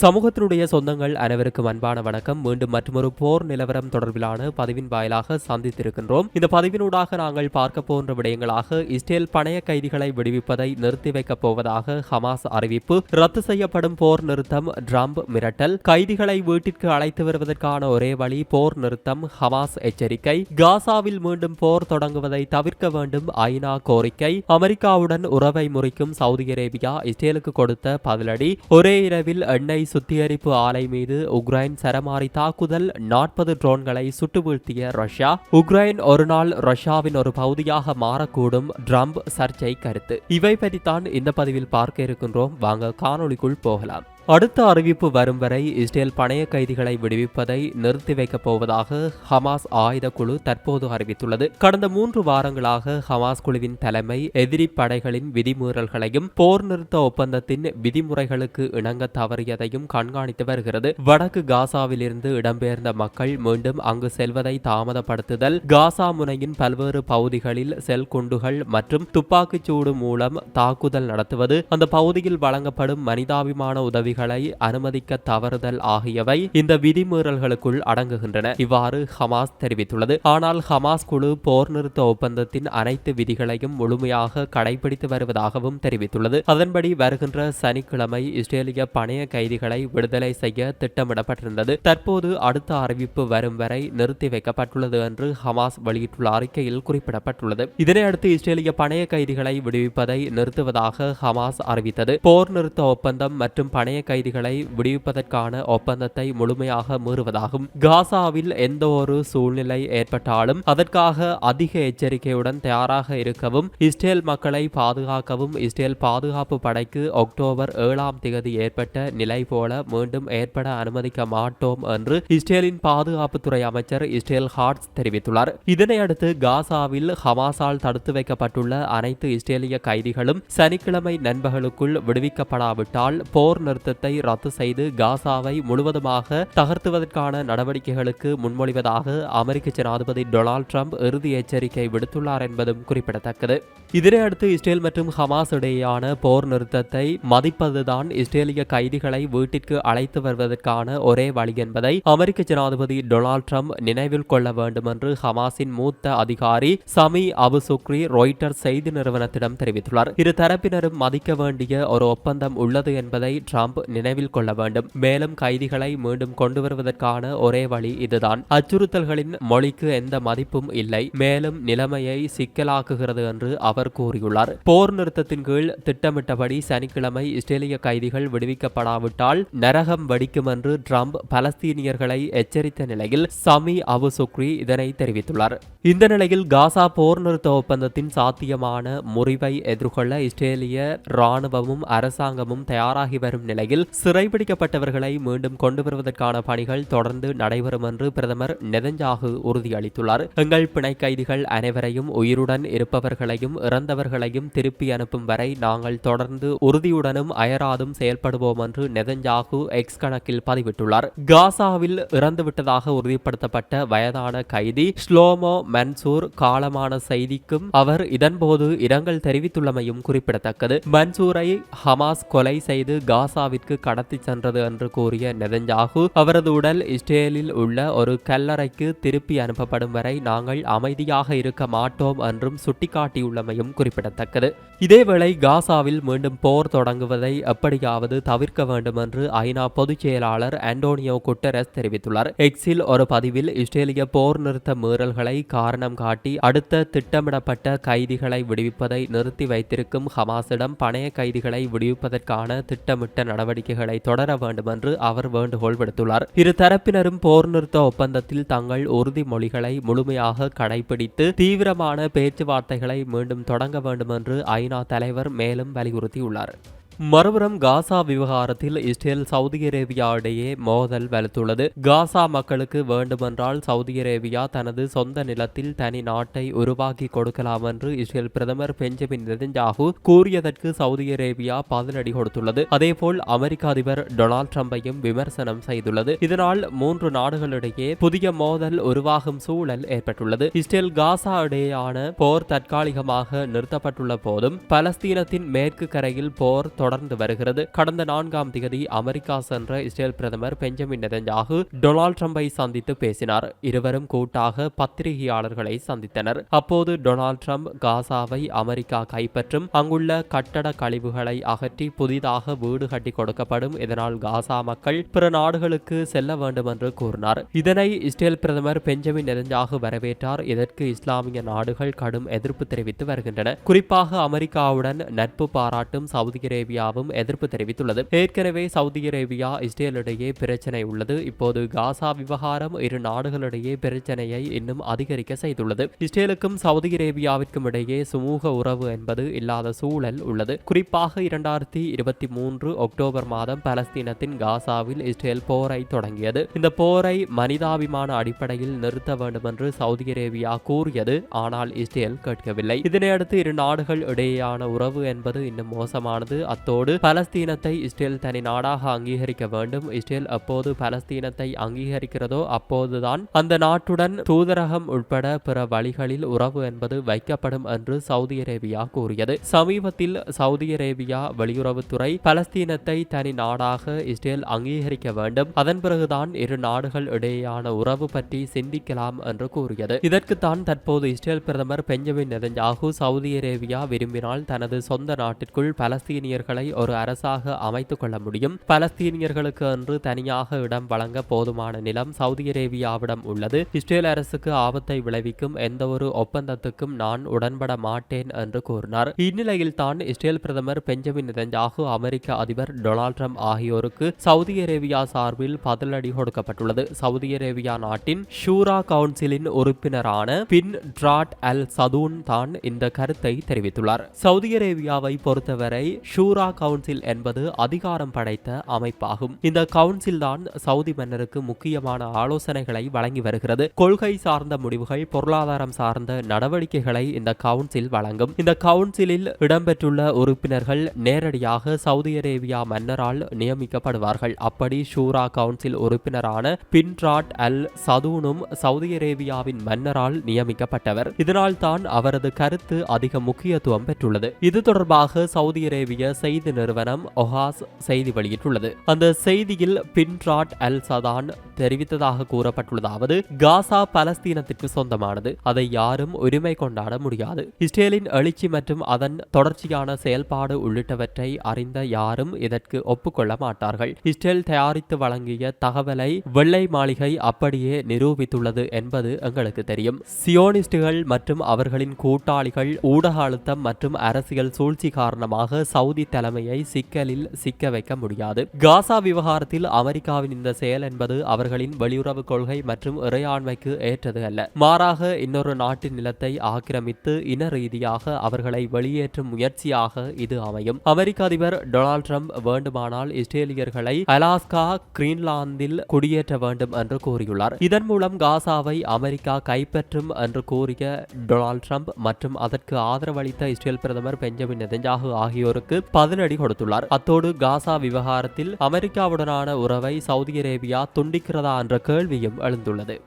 சமூகத்தினுடைய சொந்தங்கள் அனைவருக்கும் அன்பான வணக்கம். மீண்டும் மற்றொரு போர் நிலவரம் தொடர்பிலான பதிவின் வாயிலாக சந்தித்திருக்கின்றோம். இந்த பதிவினூடாக நாங்கள் பார்க்க போன்ற விடயங்களாக இஸ்ரேல் பணைய கைதிகளை விடுவிப்பதை நிறுத்தி வைக்கப் போவதாக ஹமாஸ் அறிவிப்பு. ரத்து செய்யப்படும் போர் நிறுத்தம் ட்ரம்ப் மிரட்டல். கைதிகளை வீட்டிற்கு அழைத்து வருவதற்கான ஒரே வழி போர் நிறுத்தம் ஹமாஸ் எச்சரிக்கை. காசாவில் மீண்டும் போர் தொடங்குவதை தவிர்க்க வேண்டும் ஐநா கோரிக்கை. அமெரிக்காவுடன் உறவை முறிக்கும் சவுதி அரேபியா இஸ்ரேலுக்கு கொடுத்த பதிலடி. ஒரே இரவில் எண்ணெய் சுத்திகரிப்பு ஆலை மீது உக்ரைன் சரமாரி தாக்குதல். நாற்பது ட்ரோன்களை சுட்டு வீழ்த்திய ரஷ்யா. உக்ரைன் ஒரு நாள் ரஷ்யாவின் ஒரு பகுதியாக மாறக்கூடும் ட்ரம்ப் சர்ச்சை கருத்து. இவை பற்றித்தான் இந்த பதிவில் பார்க்க இருக்கின்றோம். வாங்க காணொளிக்குள் போகலாம். அடுத்த அறிவிப்பு வரும் வரை இஸ்ரேல் பணைய கைதிகளை விடுவிப்பதை நிறுத்தி வைக்கப் போவதாக ஹமாஸ் ஆயுத குழு தற்போது அறிவித்துள்ளது. கடந்த மூன்று வாரங்களாக ஹமாஸ் குழுவின் தலைமை எதிரி படைகளின் விதிமீறல்களையும் போர் நிறுத்த ஒப்பந்தத்தின் விதிமுறைகளுக்கு இணங்க தவறியதையும் கண்காணித்து வருகிறது. வடக்கு காசாவிலிருந்து இடம்பெயர்ந்த மக்கள் மீண்டும் அங்கு செல்வதை தாமதப்படுத்துதல் காசா முனையின் பல்வேறு பகுதிகளில் செல் குண்டுகள் மற்றும் துப்பாக்கிச்சூடு மூலம் தாக்குதல் நடத்துவது அந்த பகுதியில் வழங்கப்படும் மனிதாபிமான உதவி உதவிகளை அனுமதிக்க தவறுதல் ஆகியவை இந்த விதிமீறல்களுக்குள் அடங்குகின்றன. இவ்வாறு ஹமாஸ் தெரிவித்துள்ளது. ஆனால் ஹமாஸ் குழு போர் நிறுத்த ஒப்பந்தத்தின் அனைத்து விதிகளையும் முழுமையாக கடைபிடித்து வருவதாகவும் தெரிவித்துள்ளது. அதன்படி வருகின்ற சனிக்கிழமை இஸ்ரேலிய பணைய கைதிகளை விடுதலை செய்ய திட்டமிடப்பட்டிருந்தது. தற்போது அடுத்த அறிவிப்பு வரும் வரை நிறுத்தி வைக்கப்பட்டுள்ளது என்று ஹமாஸ் வெளியிட்டுள்ள அறிக்கையில் குறிப்பிடப்பட்டுள்ளது. இதனையடுத்து இஸ்ரேலிய பணைய கைதிகளை விடுவிப்பதை நிறுத்துவதாக ஹமாஸ் அறிவித்தது. போர் நிறுத்த ஒப்பந்தம் மற்றும் பணைய கைதிகளை விடுவிப்பதற்கான ஒப்பந்தத்தை முழுமையாக மீறுவதாகும். காசாவில் எந்த ஒரு சூழ்நிலை ஏற்பட்டாலும் அதற்காக அதிக எச்சரிக்கையுடன் தயாராக இருக்கவும் இஸ்ரேல் மக்களை பாதுகாக்கவும் இஸ்ரேல் பாதுகாப்பு படைக்கு அக்டோபர் ஏழாம் திகதி ஏற்பட்ட நிலை போல மீண்டும் ஏற்பட அனுமதிக்க மாட்டோம் என்று இஸ்ரேலின் பாதுகாப்புத்துறை அமைச்சர் இஸ்ரேல் ஹார்ட்ஸ் தெரிவித்துள்ளார். இதனையடுத்து காசாவில் ஹமாஸால் தடுத்து வைக்கப்பட்டுள்ள அனைத்து இஸ்ரேலிய கைதிகளும் சனிக்கிழமை நண்பகலுக்குள் விடுவிக்கப்படாவிட்டால் போர் நிறுத்த நிறுத்தத்தை ரத்து செய்து காசாவை முழுவதுமாக தகர்த்துவதற்கான நடவடிக்கைகளுக்கு முன்மொழிவதாக அமெரிக்க ஜனாதிபதி டொனால்ட் ட்ரம்ப் இறுதி எச்சரிக்கை விடுத்துள்ளார் என்பதும் குறிப்பிடத்தக்கது. இதனையடுத்து இஸ்ரேல் மற்றும் ஹமாஸ் இடையேயான போர் நிறுத்தத்தை மதிப்பதுதான் இஸ்ரேலிய கைதிகளை வீட்டிற்கு அழைத்து வருவதற்கான ஒரே வழி என்பதை அமெரிக்க ஜனாதிபதி டொனால்ட் ட்ரம்ப் நினைவில் கொள்ள வேண்டும் என்று ஹமாஸின் மூத்த அதிகாரி சமி அபு சுக்ரி ராய்டர் செய்தி நிறுவனத்திடம் தெரிவித்துள்ளார். இரு தரப்பினரும் மதிக்க வேண்டிய ஒரு ஒப்பந்தம் உள்ளது என்பதை ட்ரம்ப் நினைவில் கொள்ள வேண்டும். மேலும் கைதிகளை மீண்டும் கொண்டு வருவதற்கான ஒரே வழி இதுதான். அச்சுறுத்தல்களின் மொழிக்கு எந்த மதிப்பும் இல்லை. மேலும் நிலைமையை சிக்கலாக்குகிறது என்று அவர் அவர் கூறியுள்ளார். போர் நிறுத்தத்தின் கீழ் திட்டமிட்டபடி சனிக்கிழமை இஸ்ரேலிய கைதிகள் விடுவிக்கப்படாவிட்டால் நரகம் வெடிக்கும் என்று ட்ரம்ப் பலஸ்தீனியர்களை எச்சரித்த நிலையில் சமி அபு சுக்ரி இதனை தெரிவித்துள்ளார். இந்த நிலையில் காசா போர் நிறுத்த ஒப்பந்தத்தின் சாத்தியமான முறிவை எதிர்கொள்ள இஸ்ரேலிய ராணுவமும் அரசாங்கமும் தயாராகி வரும் நிலையில் சிறைபிடிக்கப்பட்டவர்களை மீண்டும் கொண்டு வருவதற்கான பணிகள் தொடர்ந்து நடைபெறும் என்று பிரதமர் நெதஞ்சாகு உறுதியளித்துள்ளார். எங்கள் பிணை கைதிகள் அனைவரையும் உயிருடன் இருப்பவர்களையும் இறந்தவர்களையும் திருப்பி அனுப்பும் வரை நாங்கள் தொடர்ந்து உறுதியுடனும் அயராதும் செயல்படுவோம் என்று நெதஞ்சாகு எக்ஸ் கணக்கில் பதிவிட்டுள்ளார். காசாவில் இறந்துவிட்டதாக உறுதிப்படுத்தப்பட்ட வயதான கைதி ஸ்லோமோ மன்சூர் காலமான செய்திக்கும் அவர் இதன்போது இரங்கல் தெரிவித்துள்ளமையும் குறிப்பிடத்தக்கது. மன்சூரை ஹமாஸ் கொலை செய்து காசாவிற்கு கடத்தி சென்றது என்று கூறிய நெதஞ்சாகு அவரது உடல் இஸ்ரேலில் உள்ள ஒரு கல்லறைக்கு திருப்பி அனுப்பப்படும் வரை நாங்கள் அமைதியாக இருக்க மாட்டோம் என்றும் சுட்டிக்காட்டியுள்ளமை சுட்டிக்காட்டியுள்ளமையும் குறிப்பிடத்தக்கது. இதேவேளை காசாவில் மீண்டும் போர் தொடங்குவதை எப்படியாவது தவிர்க்க வேண்டும் என்று ஐநா பொதுச் செயலாளர் அண்டோனியோ குட்டரஸ் தெரிவித்துள்ளார். எக்ஸில் ஒரு பதிவில் இஸ்ரேலிய போர் நிறுத்த மீறல்களை காரணம் காட்டி அடுத்த திட்டமிடப்பட்ட கைதிகளை விடுவிப்பதை நிறுத்தி வைத்திருக்கும் ஹமாஸிடம் பணைய கைதிகளை விடுவிப்பதற்கான திட்டமிட்ட நடவடிக்கைகளை தொடர வேண்டும் என்று அவர் வேண்டுகோள் விடுத்துள்ளார். இரு தரப்பினரும் போர் நிறுத்த ஒப்பந்தத்தில் தங்கள் உறுதிமொழிகளை முழுமையாக கடைபிடித்து தீவிரமான பேச்சுவார்த்தைகளை மீண்டும் தொடங்க வேண்டுமென்று ஐநா தலைவர் மேலும் வலியுறுத்தியுள்ளார். மறுபுறம் காசா விவகாரத்தில் இஸ்ரேல் சவுதி அரேபியா இடையே மோதல் வலுத்துள்ளது. காசா மக்களுக்கு வேண்டுமென்றால் சவுதி அரேபியா தனது சொந்த நிலத்தில் தனி நாட்டை உருவாக்கி கொடுக்கலாம் என்று இஸ்ரேல் பிரதமர் பெஞ்சமின் நெதன்யாகு கூறியதற்கு சவுதி அரேபியா பதிலடி கொடுத்துள்ளது. அதேபோல் அமெரிக்க அதிபர் டொனால்ட் ட்ரம்பையும் விமர்சனம் செய்துள்ளது. இதனால் மூன்று நாடுகளிடையே புதிய மோதல் உருவாகும் சூழல் ஏற்பட்டுள்ளது. இஸ்ரேல் காசா இடையேயான போர் தற்காலிகமாக நிறுத்தப்பட்டுள்ள போதும் பலஸ்தீனத்தின் மேற்கு கரையில் போர் தொடர்ந்து வருகிறது. கடந்த நான்காம் தேதி அமெரிக்கா சென்ற இஸ்ரேல் பிரதமர் பெஞ்சமின் நெதன்யாகு டொனால்ட் ட்ரம்பை சந்தித்து பேசினார். இருவரும் கூட்டாக பத்திரிகையாளர்களை சந்தித்தனர். அப்போது டொனால்ட் ட்ரம்ப் காசாவை அமெரிக்கா கைப்பற்றும் அங்குள்ள கட்டட கழிவுகளை அகற்றி புதிதாக வீடு கட்டி கொடுக்கப்படும். இதனால் காசா மக்கள் பிற நாடுகளுக்கு செல்ல வேண்டும் என்று கூறினார். இதனை இஸ்ரேல் பிரதமர் பெஞ்சமின் நெதன்யாகு வரவேற்றார். இதற்கு இஸ்லாமிய நாடுகள் கடும் எதிர்ப்பு தெரிவித்து வருகின்றன. குறிப்பாக அமெரிக்காவுடன் நட்பு பாராட்டும் சவுதி அரேபியாவும் எதிர்ப்பு தெரிவித்துள்ளது. ஏற்கனவே சவுதி அரேபியா இஸ்ரேலிடையே பிரச்சனை உள்ளது. இப்போது காசா விவகாரம் இரு நாடுகளிடையே பிரச்சனையை இன்னும் அதிகரிக்க செய்துள்ளது. இஸ்ரேலுக்கும் சவுதி அரேபியாவிற்கும் இடையே சுமூக உறவு என்பது இல்லாத சூழல் உள்ளது. குறிப்பாக இரண்டாயிரத்தி இருபத்தி மூன்று அக்டோபர் மாதம் பலஸ்தீனத்தின் காசாவில் இஸ்ரேல் போரை தொடங்கியது. இந்த போரை மனிதாபிமான அடிப்படையில் நிறுத்த வேண்டும் என்று சவுதி அரேபியா கூறியது. ஆனால் இஸ்ரேல் கேட்கவில்லை. இதனையடுத்து இரு நாடுகள் இடையேயான உறவு என்பது இன்னும் மோசமானது. அத்தோடு பலஸ்தீனத்தை இஸ்ரேல் தனி நாடாக அங்கீகரிக்க வேண்டும். இஸ்ரேல் அப்போது பலஸ்தீனத்தை அங்கீகரிக்கிறதோ அப்போதுதான் அந்த நாட்டுடன் தூதரகம் உட்பட பிற வழிகளில் உறவு என்பது வைக்கப்படும் என்று சவுதி அரேபியா கூறியது. சமீபத்தில் சவுதி அரேபியா வெளியுறவுத்துறை பலஸ்தீனத்தை தனி நாடாக இஸ்ரேல் அங்கீகரிக்க வேண்டும். அதன் பிறகுதான் இரு நாடுகள் இடையேயான உறவு பற்றி சிந்திக்கலாம் என்று கூறியது. இதற்குத்தான் தற்போது இஸ்ரேல் பிரதமர் பெஞ்சமின் நெதன்யாகு சவுதி அரேபியா விரும்பினால் தனது சொந்த நாட்டிற்குள் பலஸ்தீனியர்கள் ஒரு அரசாக அமைத்துக் கொள்ள முடியும். பலஸ்தீனியர்களுக்கு என்று தனியாக இடம் வழங்க போதுமான நிலம் சவுதி அரேபியாவிடம் உள்ளது. இஸ்ரேல் அரசுக்கு ஆபத்தை விளைவிக்கும் எந்த ஒரு ஒப்பந்தத்துக்கும் நான் உடன்பட மாட்டேன் என்று கூறினார். இந்நிலையில் தான் இஸ்ரேல் பிரதமர் பெஞ்சமின் நெதன்யாகு அமெரிக்க அதிபர் டொனால்ட் ட்ரம்ப் ஆகியோருக்கு சவுதி அரேபியா சார்பில் பதிலடி கொடுக்கப்பட்டுள்ளது. சவுதி அரேபியா நாட்டின் ஷூரா கவுன்சிலின் உறுப்பினரான பின் ட்ராட் அல் சதூன் தான் இந்த கருத்தை தெரிவித்துள்ளார். சவுதி அரேபியாவை பொறுத்தவரை ஷூரா கவுன்சில் என்பது அதிகாரம் படைத்த அமைப்பாகும். இந்த கவுன்சில் தான் சவுதி மன்னருக்கு முக்கியமான ஆலோசனைகளை வழங்கி வருகிறது. கொள்கை சார்ந்த முடிவுகள் பொருளாதாரம் சார்ந்த நடவடிக்கைகளை இந்த கவுன்சில் வழங்கும். இந்த கவுன்சிலில் இடம்பெற்றுள்ள உறுப்பினர்கள் நேரடியாக சவுதி அரேபியா மன்னரால் நியமிக்கப்படுவார்கள். அப்படி ஷூரா கவுன்சில் உறுப்பினரான பின்ட்ராட் அல் சதூனும் சவுதி அரேபியாவின் மன்னரால் நியமிக்கப்பட்டவர். இதனால் தான் அவரது கருத்து அதிக முக்கியத்துவம் பெற்றுள்ளது. இது தொடர்பாக சவுதி அரேபிய செய்தி நிறுவனம் ஒஹாஸ் செய்தி வெளியிட்டுள்ளது. அந்த செய்தியில் பின்ராட் அல் சதான் தெரிவித்ததாக கூறப்பட்டுள்ளதாவது காசா பலஸ்தீனத்திற்கு சொந்தமானது. அதை யாரும் உரிமை கொண்டாட முடியாது. இஸ்ரேலின் எழுச்சி மற்றும் அதன் தொடர்ச்சியான செயல்பாடு உள்ளிட்டவற்றை அறிந்த யாரும் இதற்கு ஒப்புக்கொள்ள மாட்டார்கள். இஸ்ரேல் தயாரித்து வழங்கிய தகவலை வெள்ளை மாளிகை அப்படியே நிரூபித்துள்ளது என்பது எங்களுக்கு தெரியும். சியோனிஸ்டுகள் மற்றும் அவர்களின் கூட்டாளிகள் ஊடக அழுத்தம் மற்றும் அரசியல் சூழ்ச்சி காரணமாக சவுதி தலைமையை சிக்கலில் சிக்க வைக்க முடியாது. காசா விவகாரத்தில் அமெரிக்காவின் இந்த செயல் என்பது அவர்களின் வெளியுறவு கொள்கை மற்றும் இறையாண்மைக்கு ஏற்றது அல்ல. மாறாக இன்னொரு நாட்டின் நிலத்தை ஆக்கிரமித்து இன ரீதியாக அவர்களை வெளியேற்றும் முயற்சியாக இது அமையும். அமெரிக்க அதிபர் டொனால்ட் ட்ரம்ப் வேண்டுமானால் இஸ்ரேலியர்களை அலாஸ்கா கிரீன்லாந்தில் குடியேற்ற வேண்டும் என்று கூறியுள்ளார். இதன் மூலம் காசாவை அமெரிக்கா கைப்பற்றும் என்று கூறிய டொனால்ட் ட்ரம்ப் மற்றும் அதற்கு ஆதரவளித்த இஸ்ரேல் பிரதமர் பெஞ்சமின் நெதஞ்சாகு ஆகியோருக்கு பதிலடி கொடுத்துள்ளார். அத்தோடு காசா விவகாரத்தில் அமெரிக்காவுடனான உறவை சவுதி அரேபியா துண்டிக்கிறதா என்ற கேள்வியும் எழுந்துள்ளது.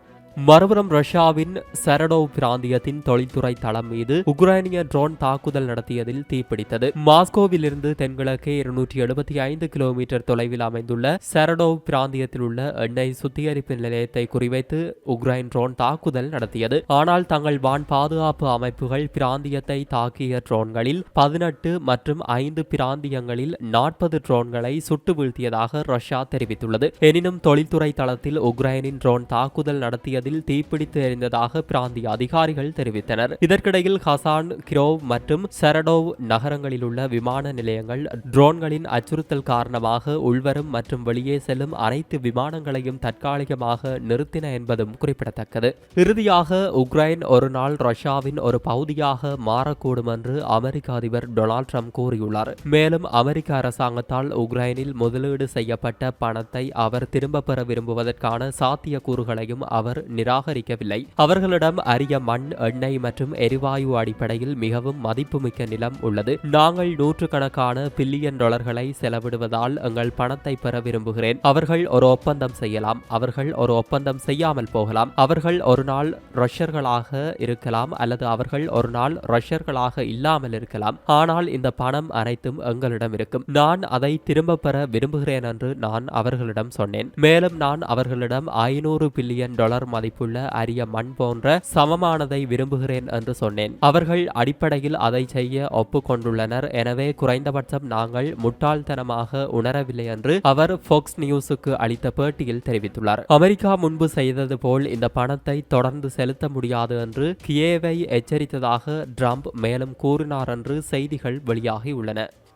மறுபுறம் ரஷ்யாவின் செரடோவ் பிராந்தியத்தின் தொழில்துறை தளம் மீது உக்ரைனிய ட்ரோன் தாக்குதல் நடத்தியதில் தீப்பிடித்தது. மாஸ்கோவிலிருந்து தென்கிழக்கே இருநூற்றி எழுபத்தி ஐந்து கிலோமீட்டர் தொலைவில் அமைந்துள்ள செரடோவ் பிராந்தியத்தில் உள்ள எண்ணெய் சுத்திகரிப்பு நிலையத்தை குறிவைத்து உக்ரைன் ட்ரோன் தாக்குதல் நடத்தியது. ஆனால் தங்கள் வான் பாதுகாப்பு அமைப்புகள் பிராந்தியத்தை தாக்கிய ட்ரோன்களில் பதினெட்டு மற்றும் ஐந்து பிராந்தியங்களில் நாற்பது ட்ரோன்களை சுட்டு வீழ்த்தியதாக ரஷ்யா தெரிவித்துள்ளது. எனினும் தொழில்துறை தளத்தில் உக்ரைனின் ட்ரோன் தாக்குதல் நடத்தியது அதில் தீப்பிடித்து எரிந்ததாக பிராந்திய அதிகாரிகள் தெரிவித்தனர். இதற்கிடையில் ஹசான் கிரோவ் மற்றும் செரடோவ் நகரங்களில் உள்ள விமான நிலையங்கள் ட்ரோன்களின் அச்சுறுத்தல் காரணமாக உள்வரும் மற்றும் வெளியே செல்லும் அனைத்து விமானங்களையும் தற்காலிகமாக நிறுத்தின என்பதும் குறிப்பிடத்தக்கது. இறுதியாக உக்ரைன் ஒரு நாள் ரஷ்யாவின் ஒரு பகுதியாக மாறக்கூடும் என்று அமெரிக்க அதிபர் டொனால்ட் ட்ரம்ப் கூறியுள்ளார். மேலும் அமெரிக்க அரசாங்கத்தால் உக்ரைனில் முதலீடு செய்யப்பட்ட பணத்தை அவர் திரும்ப பெற விரும்புவதற்கான சாத்தியக்கூறுகளையும் அவர் நிராகரிக்கவில்லை. அவர்களிடம் அரிய மண் எண்ணெய் மற்றும் எரிவாயு அடிப்படையில் மிகவும் மதிப்புமிக்க நிலம் உள்ளது. நாங்கள் நூற்றுக்கணக்கான பில்லியன் டாலர்களை செலவிடுவதால் எங்கள் பணத்தை பெற விரும்புகிறேன். அவர்கள் ஒரு ஒப்பந்தம் செய்யலாம். அவர்கள் ஒரு ஒப்பந்தம் செய்யாமல் போகலாம். அவர்கள் ஒரு நாள் ரஷ்யர்களாக இருக்கலாம் அல்லது அவர்கள் ஒரு நாள் ரஷ்யர்களாக இல்லாமல் இருக்கலாம். ஆனால் இந்த பணம் அனைத்தும் எங்களிடம் இருக்கும். நான் அதை திரும்ப பெற விரும்புகிறேன் என்று நான் அவர்களிடம் சொன்னேன். மேலும் நான் அவர்களிடம் ஐநூறு பில்லியன் டாலர் மதிப்புள்ள அரிய மண் போன்ற சமமானதை விரும்புகிறேன் என்று சொன்னேன். அவர்கள் அடிப்படையில் அதை செய்ய ஒப்புக்கொண்டுள்ளனர். எனவே குறைந்தபட்சம் நாங்கள் முட்டாள்தனமாக உணரவில்லை என்று அவர் ஃபோக்ஸ் நியூஸுக்கு அளித்த பேட்டியில் தெரிவித்துள்ளார். அமெரிக்கா முன்பு செய்தது போல் இந்த பணத்தை தொடர்ந்து செலுத்த முடியாது என்று கியேவை எச்சரித்ததாக ட்ரம்ப் மேலும் கூறினார் என்று செய்திகள் வெளியாகியுள்ளன